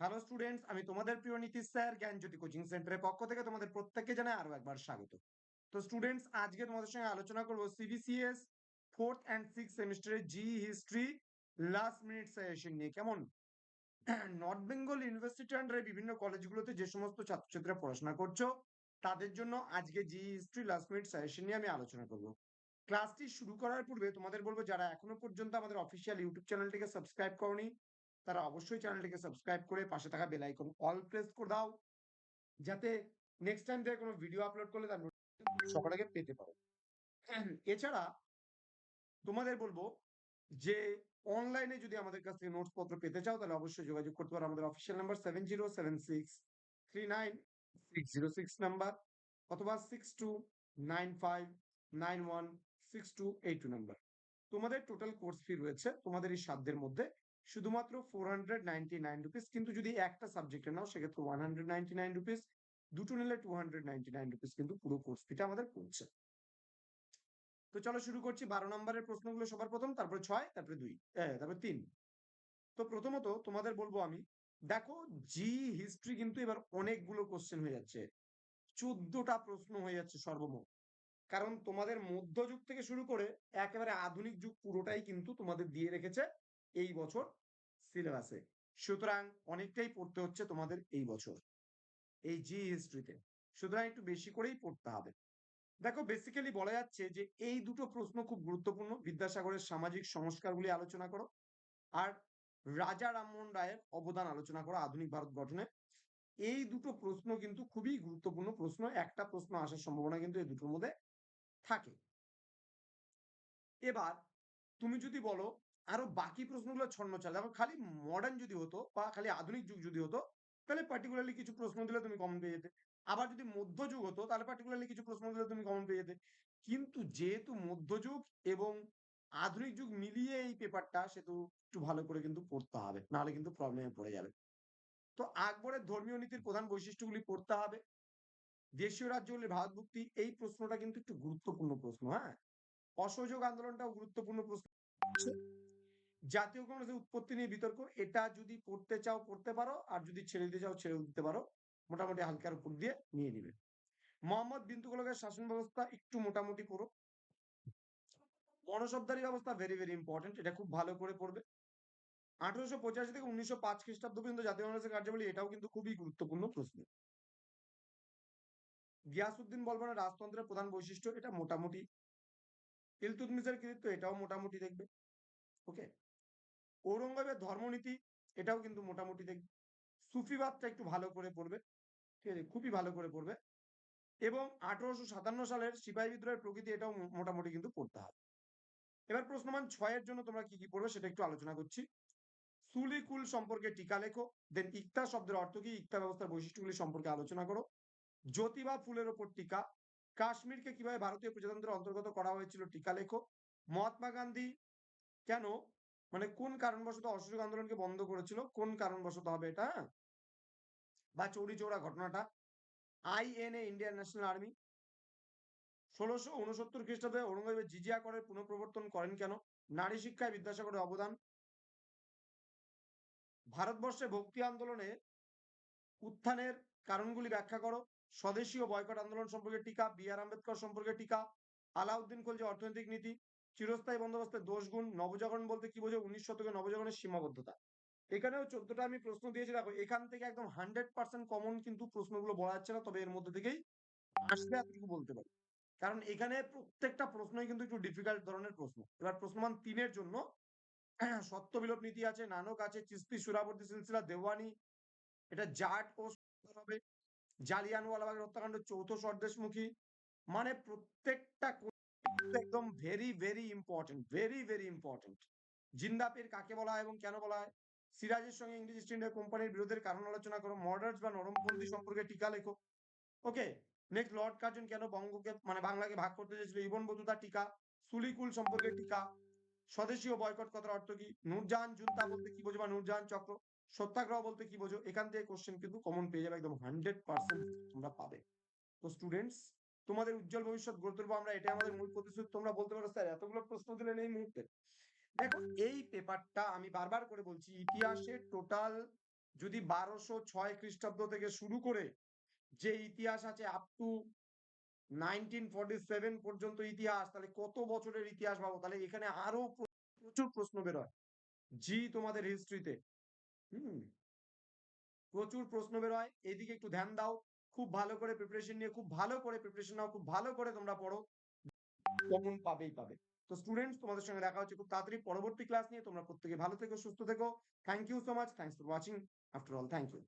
Hello students আমি তোমাদের প্রিয় নীতিশ স্যার, জ্ঞানজ্যোতি কোচিং সেন্টারের পক্ষ থেকে তোমাদের প্রত্যেককে জানাই আরও একবার স্বাগত। তো স্টুডেন্টস আজকে তোমাদের সঙ্গে আলোচনা করব সিবিসিএস ফোর্থ অ্যান্ড সিক্স সেমিস্টারের G history last minute suggestion নিয়ে। কেমন? নর্থ বেঙ্গল ইউনিভার্সিটি আন্ডারে বিভিন্ন কলেজগুলোতে যে সমস্ত ছাত্রছাত্রীরা পড়াশোনা করছ, তাদের জন্য আজকে G history last minute suggestion নিয়ে আমি আলোচনা করব। ক্লাসটি শুরু করার পূর্বে তোমাদের বলব, যারা এখনও পর্যন্ত আমাদের অফিসিয়াল ইউটিউব চ্যানেলটিকে সাবস্ক্রাইব করনি তারা অবশ্যই চ্যানেলটিকে সাবস্ক্রাইব করে পাশে থাকা বেল আইকন অল প্রেস করে দাও। যাতে নেক্সট টাইম থেকে কোনো ভিডিও আপলোড করলে তার সবার আগে পেতে পারো। এছাড়া তোমাদের বলব যে অনলাইনে যদি আমাদের কাছ থেকে নোটস পত্র পেতে চাও, তাহলে অবশ্যই যোগাযোগ করতে পারো। আমাদের official number seven zero seven six three nine six zero six number অথবা six two nine five nine one six two eight two number তোমাদের টোটাল কোর্স ফি রয়েছে তোমাদের এই সাধ্যের মধ্যে শুধুমাত্র four hundred ninety nine rupees কিন্তু যদি একটা সাবজেক্টে নাও, সেক্ষেত্রে one hundred ninety nine rupees দুটো নিলে two hundred ninety nine rupees কিন্তু পুরো কোর্স ফিটা আমাদের পড়ছে। তো চলো শুরু করছি বারো নম্বরের প্রশ্নগুলো সবার প্রথম, তারপরে ছয়, তারপরে দুই তারপরে তিন। তো প্রথমত তোমাদের বলব আমি, দেখো জি হিস্ট্রি কিন্তু এবার অনেকগুলো কোশ্চেন হয়ে যাচ্ছে। চোদ্দটা প্রশ্ন হয়ে যাচ্ছে সর্বমোট। কারণ তোমাদের মধ্যযুগ থেকে শুরু করে একেবারে আধুনিক যুগ পুরোটাই কিন্তু তোমাদের দিয়ে রেখেছে এই বছর সিলেবাসে সুতরাং অনেকটাই পড়তে হচ্ছে তোমাদের এই বছর, এই জি হিস্ট্রিতে সুতরাং একটু বেশি করেই পড়তে হবে। দেখো বেসিক্যালি বলা যাচ্ছে যে এই দুটো প্রশ্ন খুব গুরুত্বপূর্ণ। বিদ্যাসাগরের সামাজিক সংস্কারগুলি আলোচনা করো, আর রাজা রামমোহন রায়ের অবদান আলোচনা করো আধুনিক ভারত গঠনে। এই দুটো প্রশ্ন কিন্তু খুবই গুরুত্বপূর্ণ প্রশ্ন, একটা প্রশ্ন আসার সম্ভাবনা কিন্তু এই দুটোর মধ্যে থাকে। এবার তুমি যদি বলো আরও বাকি প্রশ্নগুলো ছন্ন চাল। দেখো, খালি মডার্ন যদি হতো বা খালি আধুনিক যুগ যদি হতো, তাহলে পার্টিকুলারলি কিছু প্রশ্ন দিলে তুমি কমন পেয়ে যেতে। আবার যদি মধ্যযুগ হতো, তাহলে পার্টিকুলারলি কিছু প্রশ্ন দিলে তুমি কমন পেয়ে যেতে। কিন্তু যেহেতু মধ্যযুগ এবং আধুনিক যুগ মিলিয়ে এই পেপারটা সেহেতু একটু ভালো করে কিন্তু পড়তে হবে, নাহলে কিন্তু প্রবলেমে পড়ে যাবে। তো আকবরের ধর্মীয় নীতির প্রধান বৈশিষ্ট্যগুলি পড়তে হবে। দেশীয় রাজ্যগুলির ভারতভুক্তি এই প্রশ্নটা কিন্তু একটু গুরুত্বপূর্ণ প্রশ্ন হ্যাঁ? অসহযোগ আন্দোলনটাও গুরুত্বপূর্ণ প্রশ্ন। জাতীয় কংগ্রেসের উৎপত্তি নিয়ে বিতর্ক, এটা যদি পড়তে চাও পড়তে পারো, আর যদি ছেড়ে দিতে চাও ছেড়ে দিতে পারো। মোটামুটি হালকার উপর দিয়ে নিয়ে নিবে। মোহাম্মদ বিন তুগলকের শাসন ব্যবস্থা একটু মোটামুটি করো। মনসবদারি ব্যবস্থা ভেরি ভেরি ইম্পর্টেন্ট এটা খুব ভালো করে পড়বে। আঠারোশো পঁচাশি থেকে উনিশশো পাঁচ খ্রিস্টাব্দ পর্যন্ত জাতীয় কংগ্রেসের কার্যাবলী, এটাও কিন্তু খুবই গুরুত্বপূর্ণ প্রশ্ন। গিয়াসুদ্দিন বলবানের রাজতন্ত্রের প্রধান বৈশিষ্ট্য, এটা মোটামুটি। ইলতুতমিসের কৃতিত্ব, এটাও মোটামুটি দেখবে। ওকে ঔরঙ্গজেবের ধর্মনীতি, এটাও কিন্তু মোটামুটি দেখবে সুফিবাদটা একটু ভালো করে পড়বে, ঠিক আছে? খুবই ভালো করে পড়বে। এবং আঠারোশো সাতান্ন সালের সিপাহী বিদ্রোহের প্রকৃতি এটাও মোটামুটি কিন্তু পড়তে হবে। এবার প্রশ্নমান ছয়ের জন্য তোমরা কি কি পড়বে সেটা একটু আলোচনা করছি। সুলিকুল সম্পর্কে টিকা লেখো দেন ইক্তা শব্দের অর্থ কি? ইক্তা ব্যবস্থার বৈশিষ্ট্যগুলি সম্পর্কে আলোচনা করো। জ্যোতিবা ফুলের ওপর টিকা, কাশ্মীরকে কীভাবে ভারতীয় প্রজাতন্ত্রের অন্তর্গত করা হয়েছিল টিকা লেখো। মহাত্মা গান্ধী, কেন মানে কোন কারণবশত অসহযোগ আন্দোলনকে বন্ধ করেছিল? কোন কারণবশত হবে এটা? বা চৌরি চৌরা ঘটনাটা? INA, Indian National Army? ষোলোশো উনসত্তর খ্রিস্টাব্দে ঔরঙ্গজেবের জিজিয়া করের পুনঃপ্রবর্তন করেন কেন? নারী শিক্ষায় বিদ্যাসাগরের অবদান? ভারতবর্ষে ভক্তি আন্দোলনে উত্থানের কারণগুলি ব্যাখ্যা করো। স্বদেশীয় বয়কট আন্দোলন সম্পর্কে টিকা, বি আর আম্বেদকর সম্পর্কে টিকা, আলাউদ্দিন খলজি অর্থনৈতিক নীতি চিরস্থায়ী বন্দোবস্তের দোষগুণ নবজাগরণ বলতে কি বোঝো? উনিশ শতকে নবজাগরণের সীমাবদ্ধতা। এখানেও চোদ্দটা আমি প্রশ্ন দিয়েছি, দেখো, এখান থেকে একদম হান্ড্রেড পার্সেন্ট কমন কিন্তু প্রশ্নগুলো বলা যাচ্ছে না, তবে এর মধ্যে থেকেই আসবে এতটুকু বলতে পারি। কারণ এখানে প্রত্যেকটা প্রশ্নই কিন্তু একটু ডিফিকাল্ট ধরনের প্রশ্ন। এবার প্রশ্নমান তিনের জন্য সত্য বিলোপ নীতি আছে, নানক আছে চিস্তি সুরাবর্তী, সিলসিলা, দেওয়ানি, এটা জাট ও হবে। জালিয়ানওয়ালাবাগের হত্যাকাণ্ড, চৌথ স্বদেশমুখী। মানে প্রত্যেকটা একদম very very important very very important Zindapir কাকে বলা হয় এবং কেন বলা হয়? সিরাজের সঙ্গে ইংলিশ ইস্ট ইন্ডিয়া কোম্পানির বিরোধের কারণ আলোচনা করো মডার্স বা নরমপন্থী সম্পর্কে টিকা লেখো। ওকে নেক্সট লর্ড কার্জন কেন বঙ্গকে মানে বাংলাকে ভাগ করতে চেয়েছিল? ইবন বতুতা টিকা সুলিকুল সম্পর্কে টিকা স্বদেশী ও বয়কট কথার অর্থ কি? নূরজাহান জুনতা বলতে কি বোঝো বা নূরজাহান চক্র? সত্যাগ্রহ বলতে কি বোঝো? এখান থেকে কোশ্চেন কিন্তু কমন পেয়ে যাবে একদম হান্ড্রেড পার্সেন্ট তোমরা পাবে। তো স্টুডেন্টস তোমাদের উজ্জ্বল ভবিষ্যৎ গড়ে তুলবো আমরা, এটাই আমাদের মূল প্রতিশ্রুতি। তোমরা বলতে পারো, স্যার, এতগুলো প্রশ্ন দিলেন এই মুহূর্তে। দেখো, এই পেপারটা আমি বারবার করে বলছি ইতিহাসের টোটাল যদি বারোশো ছয় খ্রিস্টাব্দ থেকে শুরু করে যে ইতিহাস আছে up to nineteen forty seven পর্যন্ত ইতিহাস, তাহলে কত বছরের ইতিহাস ভাবো তাহলে এখানে আরও প্রচুর প্রশ্ন বেরোয়। জি, তোমাদের হিস্ট্রিতে হুম, প্রচুর প্রশ্ন বেরোয়। এদিকে একটু ধ্যান দাও। খুব ভালো করে প্রিপারেশন নিয়ে, খুব ভালো করে প্রিপারেশন নাও, খুব ভালো করে তোমরা পড়ো। কমন পাবেই পাবে। তো স্টুডেন্টস তোমাদের সঙ্গে দেখা হচ্ছে খুব তাড়াতাড়ি। পরবর্তী ক্লাস নিয়ে তোমরা প্রত্যেকে ভালো থেকো, সুস্থ থেকো। Thank you so much thanks for watching after all thank you